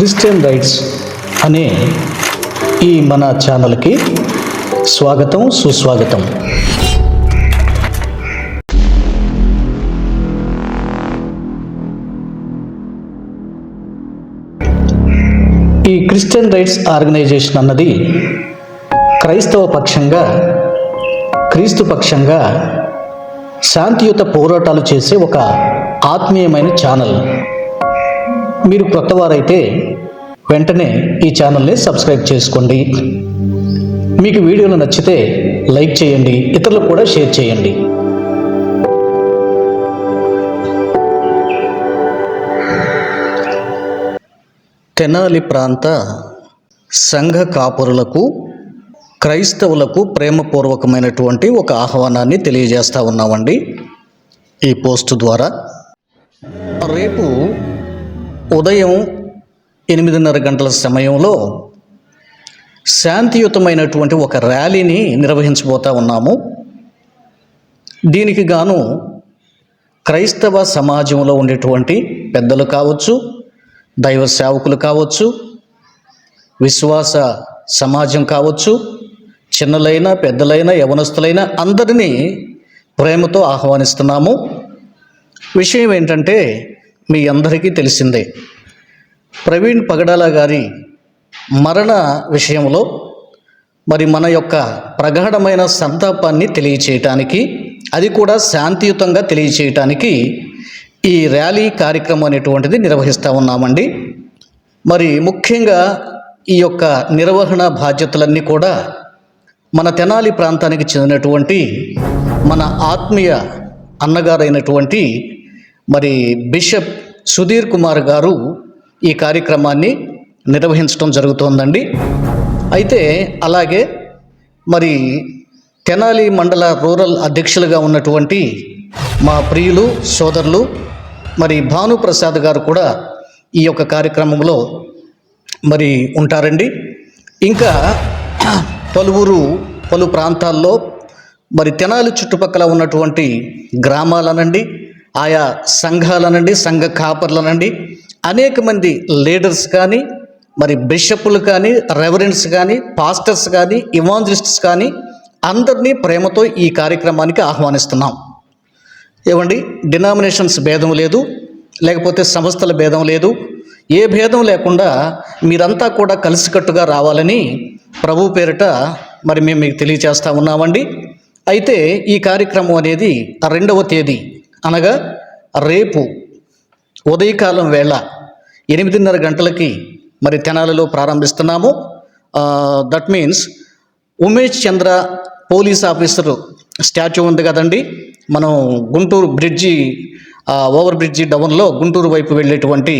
Christian rights అనే ఈ మన ఛానల్కి స్వాగతం సుస్వాగతం. ఈ క్రిస్టియన్ రైట్స్ ఆర్గనైజేషన్ అన్నది క్రైస్తవ పక్షంగా క్రీస్తు పక్షంగా శాంతియుత పోరాటాలు చేసే ఒక ఆత్మీయమైన ఛానల్. మీరు కొత్తవారైతే వెంటనే ఈ ఛానల్ని సబ్స్క్రైబ్ చేసుకోండి. మీకు వీడియోలు నచ్చితే లైక్ చేయండి ఇతరులకు కూడా షేర్ చేయండి. తెనాలి ప్రాంత సంఘ కాపురులకు క్రైస్తవులకు ప్రేమపూర్వకమైనటువంటి ఒక ఆహ్వానాన్ని తెలియజేస్తూ ఉన్నామండి ఈ పోస్ట్ ద్వారా. రేపు ఉదయం ఎనిమిదిన్నర గంటల సమయంలో శాంతియుతమైనటువంటి ఒక ర్యాలీని నిర్వహించబోతా ఉన్నాము. దీనికి గాను క్రైస్తవ సమాజంలో ఉండేటువంటి పెద్దలు కావచ్చు దైవ సేవకులు కావచ్చు విశ్వాస సమాజం కావచ్చు చిన్నలైన పెద్దలైన యవనస్తులైన అందరినీ ప్రేమతో ఆహ్వానిస్తున్నాము. విషయం ఏంటంటే మీ అందరికీ తెలిసిందే. ప్రవీణ్ పగడాల గారి మరణ విషయంలో మరి మన యొక్క ప్రగాఢమైన సంతాపాన్ని తెలియచేయటానికి అది కూడా శాంతియుతంగా తెలియచేయటానికి ఈ ర్యాలీ కార్యక్రమం అనేటువంటిది నిర్వహిస్తూ ఉన్నామండి. మరి ముఖ్యంగా ఈ యొక్క నిర్వహణ బాధ్యతలన్నీ కూడా మన తెనాలి ప్రాంతానికి చెందినటువంటి మన ఆత్మీయ అన్నగారైనటువంటి మరి బిషప్ సుధీర్ కుమార్ గారు ఈ కార్యక్రమాన్ని నిర్వహించడం జరుగుతోందండి. అయితే అలాగే మరి తెనాలి మండల రూరల్ అధ్యక్షులుగా ఉన్నటువంటి మా ప్రియులు సోదరులు మరి భానుప్రసాద్ గారు కూడా ఈ యొక్క కార్యక్రమంలో మరి ఉంటారండి. ఇంకా పలువురు పలు ప్రాంతాల్లో మరి తెనాలి చుట్టుపక్కల ఉన్నటువంటి గ్రామాలనండి ఆయా సంఘాలనండి సంఘ కాపర్లనండి అనేక మంది లీడర్స్ కానీ మరి బిషప్లు కానీ రెవరెన్స్ కానీ పాస్టర్స్ కానీ ఇవాంజలిస్ట్స్ కానీ అందరినీ ప్రేమతో ఈ కార్యక్రమానికి ఆహ్వానిస్తున్నాం. ఏమండి? డినామినేషన్స్ భేదం లేదు లేకపోతే సంస్థల భేదం లేదు. ఏ భేదం లేకుండా మీరంతా కూడా కలిసికట్టుగా రావాలని ప్రభు పేరిట మరి మేము మీకు తెలియచేస్తా ఉన్నామండి. అయితే ఈ కార్యక్రమం అనేది రెండవ తేదీ అనగా రేపు ఉదయకాలం వేళ ఎనిమిదిన్నర గంటలకి మరి తెనాలలో ప్రారంభిస్తున్నాము. That means Umesh Chandra police officer statue ఉంది కదండి. మనం గుంటూరు బ్రిడ్జి ఓవర్ బ్రిడ్జి డౌన్లో గుంటూరు వైపు వెళ్ళేటువంటి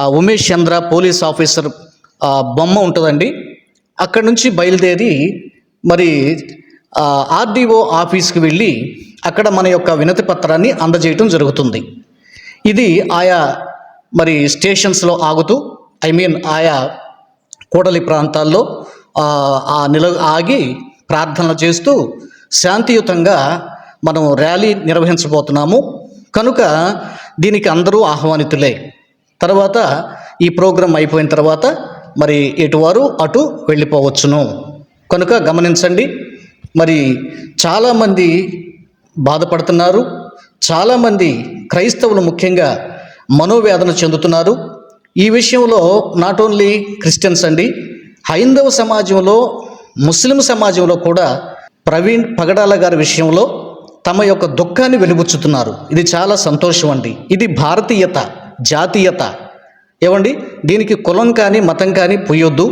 ఆ ఉమేష్ చంద్ర పోలీస్ ఆఫీసర్ బొమ్మ ఉంటుందండి. అక్కడి నుంచి బయలుదేరి మరి ఆర్డీఓ ఆఫీస్కి వెళ్ళి అక్కడ మన యొక్క వినతి పత్రాన్ని అందజేయటం జరుగుతుంది. ఇది ఆయా మరి స్టేషన్స్లో ఆగుతూ ఐ మీన్ ఆయా కూడలి ప్రాంతాల్లో ఆ, నిల ఆగి ప్రార్థనలు చేస్తూ శాంతియుతంగా మనం ర్యాలీ నిర్వహించబోతున్నాము. కనుక దీనికి అందరూ ఆహ్వానితులే. తర్వాత ఈ ప్రోగ్రాం అయిపోయిన తర్వాత మరి ఎటువారు అటు వెళ్ళిపోవచ్చును. కనుక గమనించండి మరి చాలామంది బాధపడుతున్నారు. చాలామంది క్రైస్తవులు ముఖ్యంగా మనోవేదన చెందుతున్నారు. ఈ విషయంలో నాట్ ఓన్లీ క్రిస్టియన్స్ అండి హైందవ సమాజంలో ముస్లిం సమాజంలో కూడా ప్రవీణ్ పగడాల గారి విషయంలో తమ యొక్క దుఃఖాన్ని వెలుబుచ్చుతున్నారు. ఇది చాలా సంతోషం అండి. ఇది భారతీయత జాతీయత. ఏమండి? దీనికి కులం కానీ మతం కానీ పోయొద్దు.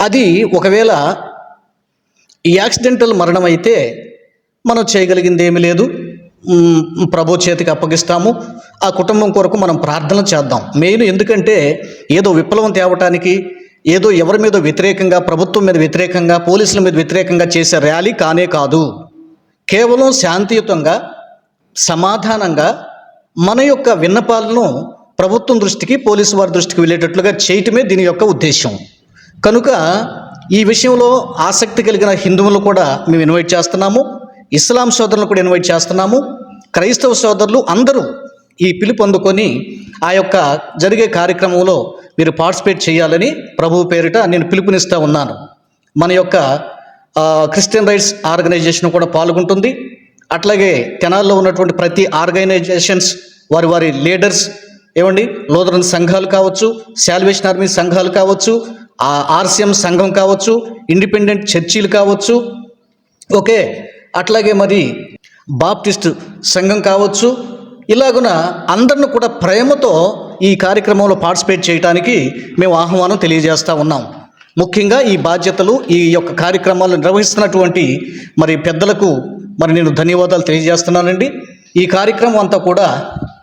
అది ఒకవేళ ఈ యాక్సిడెంటల్ మరణం అయితే మనం చేయగలిగింది ఏమీ లేదు. ప్రభు చేతికి అప్పగిస్తాము. ఆ కుటుంబం కొరకు మనం ప్రార్థన చేద్దాం. మెయిన్ ఎందుకంటే ఏదో విప్లవం తేవటానికి ఏదో ఎవరి మీద వ్యతిరేకంగా ప్రభుత్వం మీద వ్యతిరేకంగా పోలీసుల మీద వ్యతిరేకంగా చేసే ర్యాలీ కానే కాదు. కేవలం శాంతియుతంగా సమాధానంగా మన యొక్క విన్నపాలను ప్రభుత్వం దృష్టికి పోలీసు వారి దృష్టికి వెళ్ళేటట్లుగా చేయటమే దీని యొక్క ఉద్దేశం. కనుక ఈ విషయంలో ఆసక్తి కలిగిన హిందువులు కూడా మేము ఇన్వైట్ చేస్తున్నాము. ఇస్లాం సోదరులను కూడా ఇన్వైట్ చేస్తున్నాము. క్రైస్తవ సోదరులు అందరూ ఈ పిలుపు అందుకొని ఆ యొక్క జరిగే కార్యక్రమంలో మీరు పార్టిసిపేట్ చేయాలని ప్రభువు పేరిట నేను పిలుపునిస్తూ ఉన్నాను. మన యొక్క క్రిస్టియన్ రైట్స్ ఆర్గనైజేషన్ కూడా పాల్గొంటుంది. అట్లాగే తెనాల్లో ఉన్నటువంటి ప్రతి ఆర్గనైజేషన్స్ వారి వారి లీడర్స్ ఏమండి? లోదరన్ సంఘాలు కావచ్చు శాల్వేషన్ ఆర్మీ సంఘాలు కావచ్చు ఆర్సిఎం సంఘం కావచ్చు ఇండిపెండెంట్ చర్చీలు కావచ్చు. ఓకే అట్లాగే మరి బాప్టిస్ట్ సంఘం కావచ్చు ఇలాగున అందరిని కూడా ప్రేమతో ఈ కార్యక్రమంలో పార్టిసిపేట్ చేయడానికి మేము ఆహ్వానం తెలియజేస్తూ ఉన్నాం. ముఖ్యంగా ఈ బాధ్యతలు ఈ యొక్క కార్యక్రమాలు నిర్వహిస్తున్నటువంటి మరి పెద్దలకు మరి నేను ధన్యవాదాలు తెలియజేస్తున్నానండి. ఈ కార్యక్రమం అంతా కూడా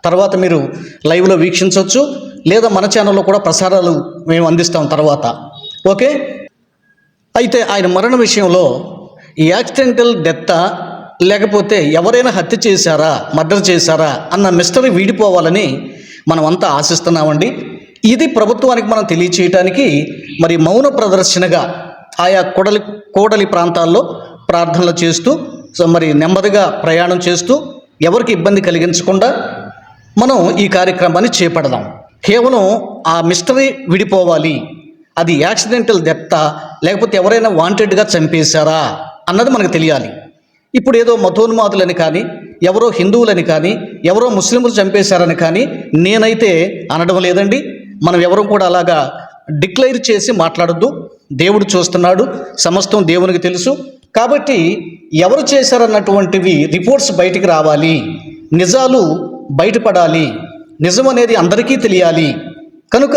తర్వాత మీరు లైవ్లో వీక్షించవచ్చు లేదా మన ఛానల్లో కూడా ప్రసారాలు మేము అందిస్తాం తర్వాత. ఓకే? అయితే ఆయన మరణ విషయంలో ఈ యాక్సిడెంటల్ డెత్తా లేకపోతే ఎవరైనా హత్య చేశారా మర్డర్ చేశారా అన్న మిస్టరీ వీడిపోవాలని మనం అంతా ఆశిస్తున్నామండి. ఇది ప్రభుత్వానికి మనం తెలియచేయటానికి మరి మౌన ప్రదర్శనగా ఆయా కూడలి కూడలి ప్రాంతాల్లో ప్రార్థనలు చేస్తూ సో మరి నెమ్మదిగా ప్రయాణం చేస్తూ ఎవరికి ఇబ్బంది కలిగించకుండా మనం ఈ కార్యక్రమాన్ని చేపడదాం. కేవలం ఆ మిస్టరీ విడిపోవాలి. అది యాక్సిడెంటల్ డెత్తా లేకపోతే ఎవరైనా వాంటెడ్గా చంపేశారా అన్నది మనకు తెలియాలి. ఇప్పుడు ఏదో మతోన్మాదులని కానీ ఎవరో హిందువులని కానీ ఎవరో ముస్లింలు చంపేశారని కానీ నేనైతే అనడం లేదండి. మనం ఎవరు కూడా అలాగా డిక్లైర్ చేసి మాట్లాడొద్దు. దేవుడు చూస్తున్నాడు సమస్తం దేవునికి తెలుసు. కాబట్టి ఎవరు చేశారన్నటువంటివి రిపోర్ట్స్ బయటికి రావాలి. నిజాలు బయటపడాలి. నిజం అనేది అందరికీ తెలియాలి. కనుక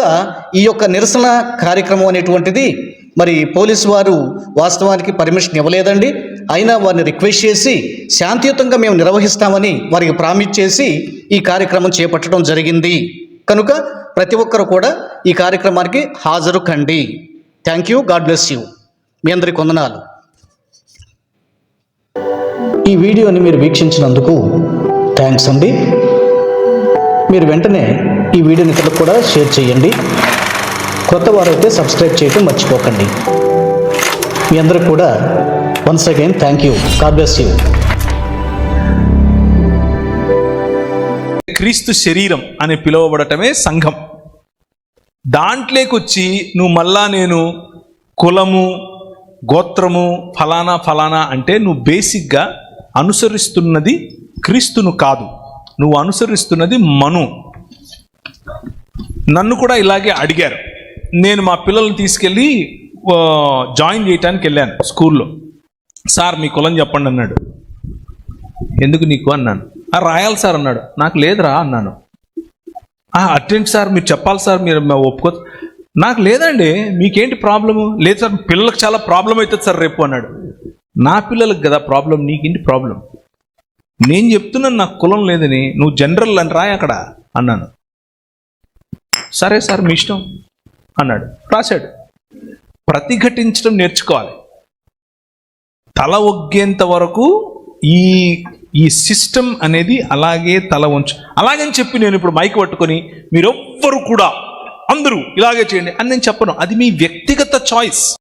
ఈ యొక్క నిరసన కార్యక్రమం అనేటువంటిది మరి పోలీసు వారు వాస్తవానికి పర్మిషన్ ఇవ్వలేదండి. అయినా వారిని రిక్వెస్ట్ చేసి శాంతియుతంగా మేము నిర్వహిస్తామని వారికి ప్రామిస్ చేసి ఈ కార్యక్రమం చేపట్టడం జరిగింది. కనుక ప్రతి ఒక్కరు కూడా ఈ కార్యక్రమానికి హాజరు కండి thank you. God bless you. మీ అందరికి వందనాలు. ఈ వీడియోని మీరు వీక్షించినందుకు థ్యాంక్స్ అండి. మీరు వెంటనే ఈ వీడియోని ఇతరులకు కూడా షేర్ చేయండి. కొత్త వారైతే సబ్స్క్రైబ్ చేయటం మర్చిపోకండి. మీ అందరూ కూడా once again thank you God bless you క్రీస్తు శరీరం అని పిలువబడటమే సంఘం. దాంట్లోకి వచ్చి నువ్వు మళ్ళా నేను కులము గోత్రము ఫలానా ఫలానా అంటే నువ్వు బేసిక్గా అనుసరిస్తున్నది క్రీస్తును కాదు. నువ్వు అనుసరిస్తున్నది మను. నన్ను కూడా ఇలాగే అడిగారు. నేను మా పిల్లల్ని తీసుకెళ్ళి జాయిన్ చేయటానికి వెళ్ళాను స్కూల్లో. సార్ మీ కులం చెప్పండి అన్నాడు. ఎందుకు నీకు? అన్నాను. రాయాలి సార్ అన్నాడు. నాకు లేదురా అన్నాను. అటెండ్ సార్ మీరు చెప్పాలి సార్ మీరు ఒప్పుకో నాకు లేదండి. మీకేంటి ప్రాబ్లము? లేదు సార్ పిల్లలకు చాలా ప్రాబ్లం అవుతుంది సార్ రేపు అన్నాడు. నా పిల్లలకు కదా ప్రాబ్లం నీకేంటి ప్రాబ్లం నేను చెప్తున్నాను నాకు కులం లేదని నువ్వు జనరల్ అని రాయి అక్కడ అన్నాను. సరే సార్ మీ ఇష్టం. అన్నాడు. రాశాడు. ప్రతిఘటించడం నేర్చుకోవాలి. తల ఒగ్గేంత వరకు ఈ ఈ సిస్టమ్ అనేది అలాగే తల ఉంచు అలాగని చెప్పి నేను ఇప్పుడు మైక్ పట్టుకొని మీరెవ్వరు కూడా అందరూ ఇలాగే చేయండి అని నేను చెప్పను. అది మీ వ్యక్తిగత చాయిస్.